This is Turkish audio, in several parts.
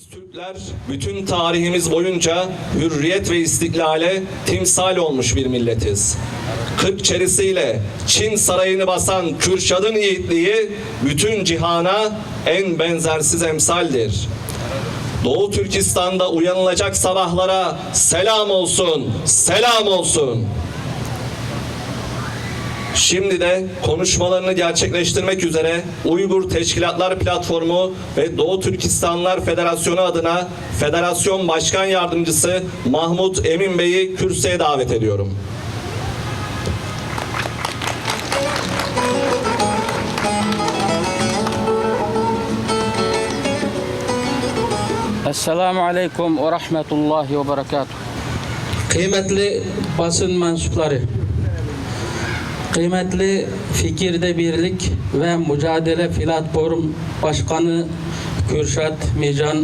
Biz Türkler bütün tarihimiz boyunca hürriyet ve istiklale timsal olmuş bir milletiz. Kırk çerisiyle Çin sarayını basan Kürşad'ın yiğitliği bütün cihana en benzersiz emsaldir. Doğu Türkistan'da uyanılacak sabahlara selam olsun, selam olsun. Şimdi de konuşmalarını gerçekleştirmek üzere Uygur Teşkilatlar Platformu ve Doğu Türkistanlar Federasyonu adına Federasyon Başkan Yardımcısı Mahmut Emin Bey'i kürsüye davet ediyorum. Esselamu Aleyküm ve Rahmetullahi ve Berekatuhu. Kıymetli basın mensupları, kıymetli Fikirde Birlik ve Mücadele Platform Başkanı Kürşat Mican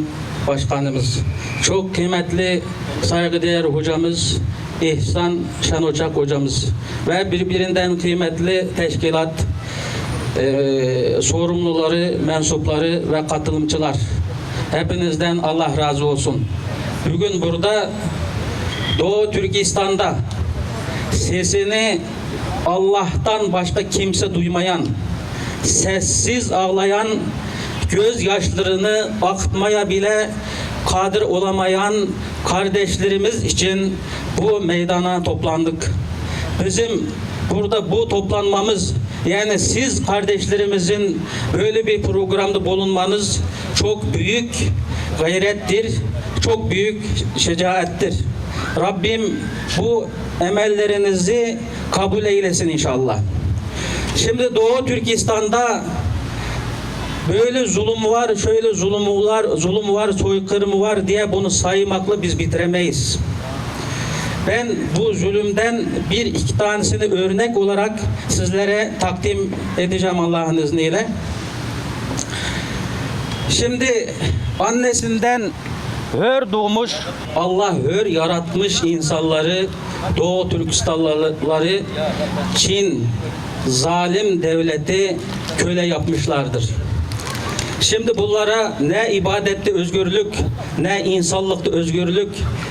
Başkanımız, çok kıymetli saygıdeğer hocamız İhsan Şenocak hocamız ve birbirinden kıymetli teşkilat eee, sorumluları, mensupları ve katılımcılar. Hepinizden Allah razı olsun. Bugün burada Doğu Türkistan'da sesini Allah'tan başka kimse duymayan, sessiz ağlayan, gözyaşlarını akıtmaya bile kadir olamayan kardeşlerimiz için bu meydana toplandık. Bizim burada bu toplanmamız yani siz kardeşlerimizin böyle bir programda bulunmanız çok büyük gayrettir, çok büyük şecaattir. Rabbim bu emellerinizi kabul eylesin inşallah. Şimdi Doğu Türkistan'da böyle zulüm var, şöyle zulüm var, zulüm var, soykırım var diye bunu saymakla biz bitiremeyiz. Ben bu zulümden bir iki tanesini örnek olarak sizlere takdim edeceğim Allah'ın izniyle. Şimdi annesinden hör doğmuş Allah hör yaratmış insanları Doğu Türkistanlıları Çin zalim devleti köle yapmışlardır. Şimdi bunlara ne ibadette özgürlük, ne insanlıkta özgürlük,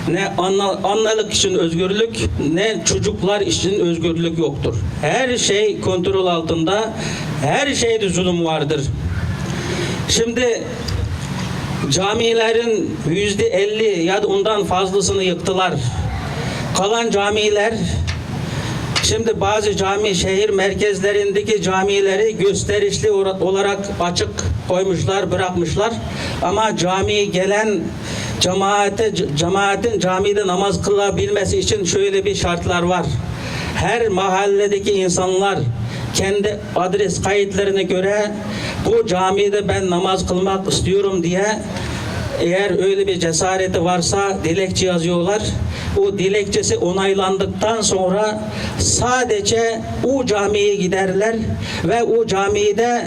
ne anla, annelik için özgürlük, ne çocuklar için özgürlük yoktur. Her şey kontrol altında, her şeyde zulüm vardır. Şimdi camilerin yüzde elli ya da ondan fazlasını yıktılar. Kalan camiler Şimdi bazı cami şehir merkezlerindeki camileri gösterişli olarak açık koymuşlar, bırakmışlar. Ama camiye gelen cemaate cemaatin camide namaz kılabilmesi için şöyle bir şartlar var. Her mahalledeki insanlar kendi adres kayıtlarına göre bu camide ben namaz kılmak istiyorum diye eğer öyle bir cesareti varsa dilekçe yazıyorlar. O dilekçesi onaylandıktan sonra sadece o camiye giderler ve o camide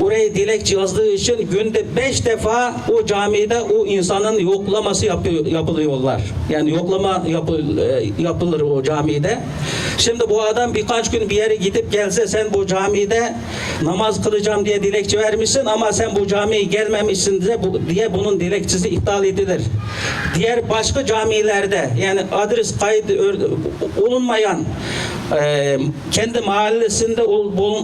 oraya dilekçe yazdığı için günde beş defa o camide o insanın yoklaması yapıyor, yapılıyorlar. Yani yoklama yapıl, e, yapılır o camide. Şimdi bu adam birkaç gün bir yere gidip gelse sen bu camide namaz kılacağım diye dilekçe vermişsin ama sen bu camiye gelmemişsin diye, bu, diye bunun dilekçesi iptal edilir. Diğer başka camilerde yani adres kaydı olunmayan e, kendi mahallesinde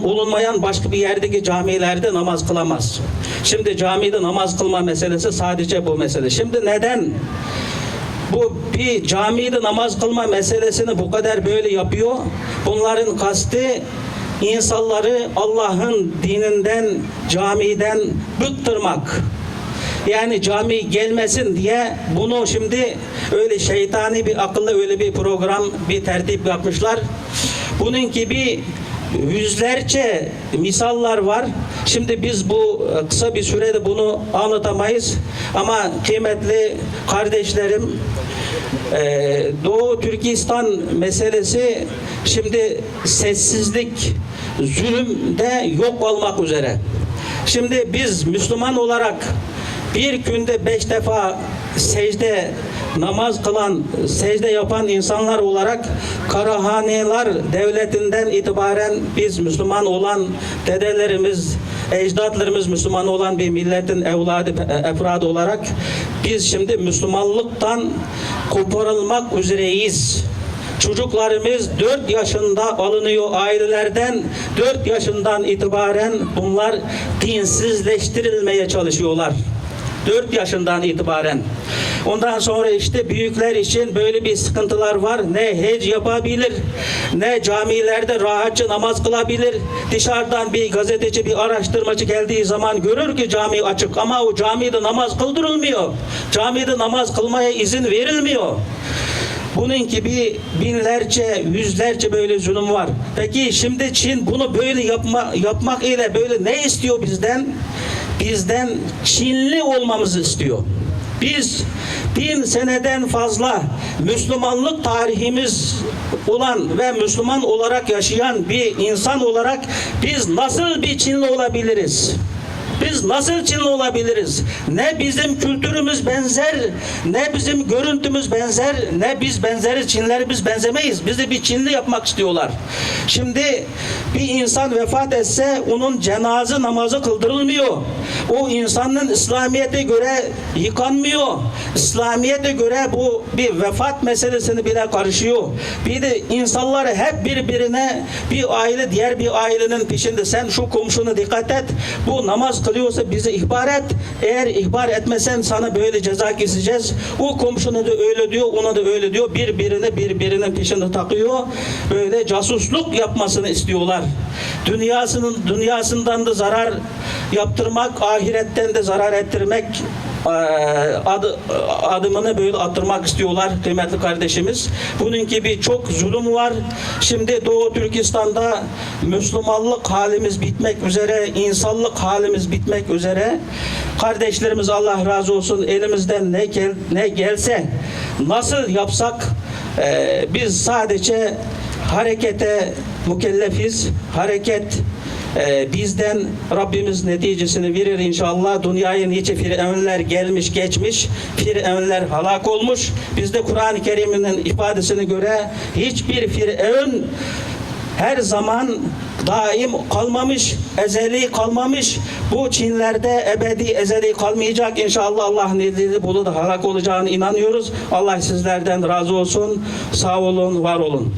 bulunmayan başka bir yerdeki camilerde namaz kılamaz. Şimdi camide namaz kılma meselesi sadece bu mesele. Şimdi neden bu bir camide namaz kılma meselesini bu kadar böyle yapıyor? Bunların kastı insanları Allah'ın dininden, camiden bıktırmak. Yani cami gelmesin diye bunu şimdi öyle şeytani bir akıllı öyle bir program, bir tertip yapmışlar. Bunun gibi yüzlerce misallar var. Şimdi biz bu e, kısa bir sürede bunu anlatamayız. Ama kıymetli kardeşlerim e, Doğu Türkistan meselesi şimdi sessizlik, zulümde yok olmak üzere. Şimdi biz Müslüman olarak bir günde beş defa secde namaz kılan, secde yapan insanlar olarak Karahaneler devletinden itibaren biz Müslüman olan dedelerimiz, ecdatlarımız Müslüman olan bir milletin evladı, efradı olarak biz şimdi Müslümanlıktan koparılmak üzereyiz. Çocuklarımız 4 yaşında alınıyor ailelerden. 4 yaşından itibaren bunlar dinsizleştirilmeye çalışıyorlar. 4 yaşından itibaren. Ondan sonra işte büyükler için böyle bir sıkıntılar var. Ne hec yapabilir, ne camilerde rahatça namaz kılabilir. Dışarıdan bir gazeteci, bir araştırmacı geldiği zaman görür ki cami açık ama o camide namaz kıldırılmıyor. Camide namaz kılmaya izin verilmiyor. Bunun gibi binlerce, yüzlerce böyle zulüm var. Peki şimdi Çin bunu böyle yapma, yapmak ile böyle ne istiyor bizden? Bizden Çinli olmamızı istiyor. Biz bin seneden fazla Müslümanlık tarihimiz olan ve Müslüman olarak yaşayan bir insan olarak biz nasıl bir Çinli olabiliriz? Biz nasıl Çinli olabiliriz? Ne bizim kültürümüz benzer, ne bizim görüntümüz benzer, ne biz benzeriz. Çinleri biz benzemeyiz. Bizi bir Çinli yapmak istiyorlar. Şimdi bir insan vefat etse onun cenaze namazı kıldırılmıyor. O insanın İslamiyet'e göre yıkanmıyor. İslamiyet'e göre bu bir vefat meselesini bile karışıyor. Bir de insanlar hep birbirine bir aile diğer bir ailenin peşinde. Sen şu komşuna dikkat et. Bu namaz kılıyorsa bize ihbar et. Eğer ihbar etmesen sana böyle ceza keseceğiz. O komşuna da öyle diyor, ona da öyle diyor. Birbirine birbirinin peşinde takıyor. Böyle casusluk yapmasını istiyorlar. Dünyasının dünyasından da zarar yaptırmak, ahiretten de zarar ettirmek adı, adımını böyle attırmak istiyorlar kıymetli kardeşimiz. Bunun gibi çok zulüm var. Şimdi Doğu Türkistan'da Müslümanlık halimiz bitmek üzere, insanlık halimiz bitmek üzere. Kardeşlerimiz Allah razı olsun elimizden ne gel, ne gelse nasıl yapsak eee, biz sadece harekete mükellefiz. Hareket ee, bizden Rabbimiz neticesini verir inşallah. Dünyaya nice firavunlar gelmiş geçmiş. Firavunlar halak olmuş. Bizde Kur'an-ı Kerim'in ifadesine göre hiçbir firavun her zaman daim kalmamış, ezeli kalmamış. Bu Çinlerde ebedi ezeli kalmayacak. İnşallah Allah'ın izniyle bunu da halak olacağını inanıyoruz. Allah sizlerden razı olsun. Sağ olun, var olun.